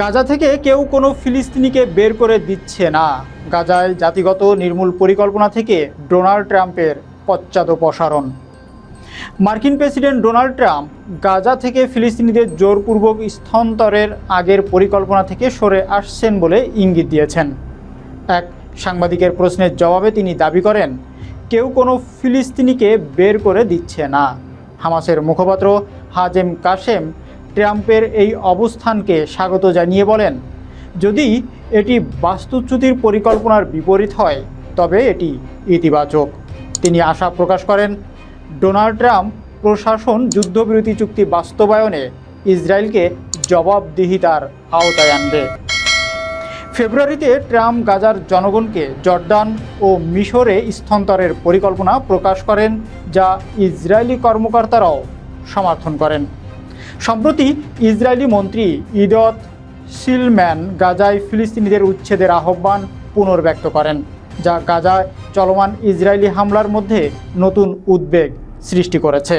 গাজা থেকে কেউ কোনো ফিলিস্তিনিকে বের করে দিচ্ছে না। গাজায় জাতিগত নির্মূল পরিকল্পনা থেকে ডোনাল্ড ট্রাম্পের পশ্চাদপসারণ। মার্কিন প্রেসিডেন্ট ডোনাল্ড ট্রাম্প গাজা থেকে ফিলিস্তিনিদের জোরপূর্বক স্থানান্তরের আগের পরিকল্পনা থেকে সরে আসছেন বলে ইঙ্গিত দিয়েছেন। এক সাংবাদিকের প্রশ্নের জবাবে তিনি দাবি করেন, কেউ কোনো ফিলিস্তিনিকে বের করে দিচ্ছে না। হামাসের মুখপাত্র হাজেম কাশেম ট্রাম্পের এই অবস্থানকে স্বাগত জানিয়ে বলেন, যদি এটি বাস্তুচ্যুতির পরিকল্পনার বিপরীত হয়, তবে এটি ইতিবাচক। তিনি আশা প্রকাশ করেন, ডোনাল্ড ট্রাম্প প্রশাসন যুদ্ধবিরতি চুক্তি বাস্তবায়নে ইসরায়েলকে জবাবদিহিতার আওতায় আনবে। ফেব্রুয়ারিতে ট্রাম্প গাজার জনগণকে জর্দান ও মিশরে স্থানান্তরের পরিকল্পনা প্রকাশ করেন, যা ইসরায়েলি কর্মকর্তারাও সমর্থন করেন। সম্প্রতি ইসরায়েলি মন্ত্রী ইদত সিলম্যান গাজায় ফিলিস্তিনিদের উচ্ছেদের আহ্বান পুনর্ব্যক্ত করেন, যা গাজায় চলমান ইসরায়েলি হামলার মধ্যে নতুন উদ্বেগ সৃষ্টি করেছে।